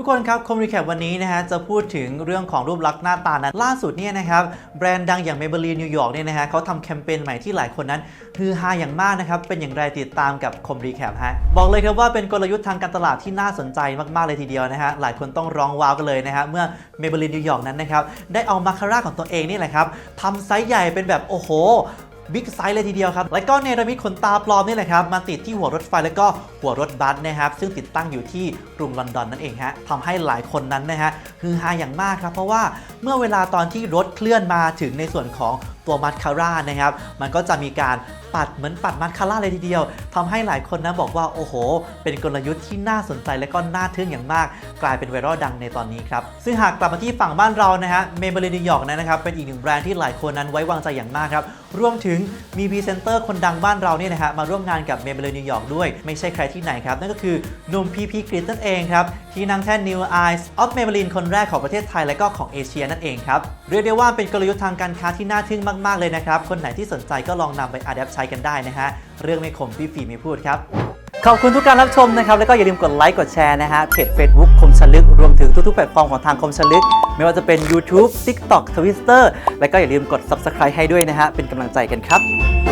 ทุกคนครับคอมรีแคปวันนี้นะฮะจะพูดถึงเรื่องของรูปลักษณ์หน้าตานั้นล่าสุดเนี่ยนะครับแบรนด์ดังอย่าง Maybelline New York เนี่ยนะฮะเขาทำแคมเปญใหม่ที่หลายคนนั้นฮือฮาอย่างมากนะครับ เป็นอย่างไรติดตามกับคอมรีแคปฮะบอกเลยครับว่าเป็นกลยุทธ์ทางการตลาดที่น่าสนใจมาก ๆ เลยทีเดียวนะฮะหลายคนต้องร้องว้าวกันเลยนะฮะเมื่อ Maybelline New York นั้นนะครับได้เอามาคาร่าของตัวเองนี่แหละครับทำไซส์ใหญ่เป็นแบบโอ้โห บิ๊กไซส์เลยทีเดียวครับ แล้วก็เนรมิตขนตาปลอมนี่แหละครับ มาติดที่หัวรถไฟแล้วก็หัวรถบัสนะครับ ซึ่งติดตั้งอยู่ที่กรุงลอนดอนนั่นเองฮะทำให้หลายคนนั้นนะฮะฮือฮาอย่างมากครับ เพราะว่าเมื่อเวลาตอนที่รถเคลื่อนมาถึงในส่วนของ ตัวมัสคาร่านะครับ มันก็จะมีการปัดเหมือนปัดมัสคาร่าเลยทีเดียวทำให้หลายคนนะบอกว่าโอ้โห เป็นกลยุทธ์ที่น่าสนใจและก็น่าทึ่งอย่างมาก กลายเป็นไวรัลดังในตอนนี้ครับ ซึ่งหากกลับมาที่ฝั่งบ้านเรานะฮะเมเบลินนิวยอร์กนะครับเป็นอีกหนึ่งแบรนด์ที่หลายคนนั้นไว้วางใจอย่างมากครับรวมถึงมีพรีเซนเตอร์คนดังบ้านเราเนี่ยนะฮะมาร่วมงานกับเมเบลินนิวยอร์กด้วย ไม่ใช่ใครที่ไหนครับนั่นก็คือหนุ่มพีพีกริดนั่นเองครับ ที่นำแท่น New Eyes of Maybelline คนแรกของประเทศไทยและก็ของเอเชียนั่นเองครับเรียกได้ว่าเป็นกลยุทธ์ทางการค้าที่น่าทึ่งมาก ๆ เลยนะครับ คนไหนที่สนใจก็ลองนำไปอัดแอปใช้กันได้นะฮะเรื่องไม่คมพี่ฝีไม่พูดครับขอบคุณทุกการรับชมนะครับ แล้วก็อย่าลืมกดไลค์กดแชร์นะฮะเพจ Facebook คมชลึก รวมถึงทุกๆแพลตฟอร์มของทางคมชลึก ไม่ว่าจะเป็น YouTube TikTok Twitter แล้วก็อย่าลืมกด Subscribe ให้ด้วยนะฮะเป็นกำลังใจกันครับ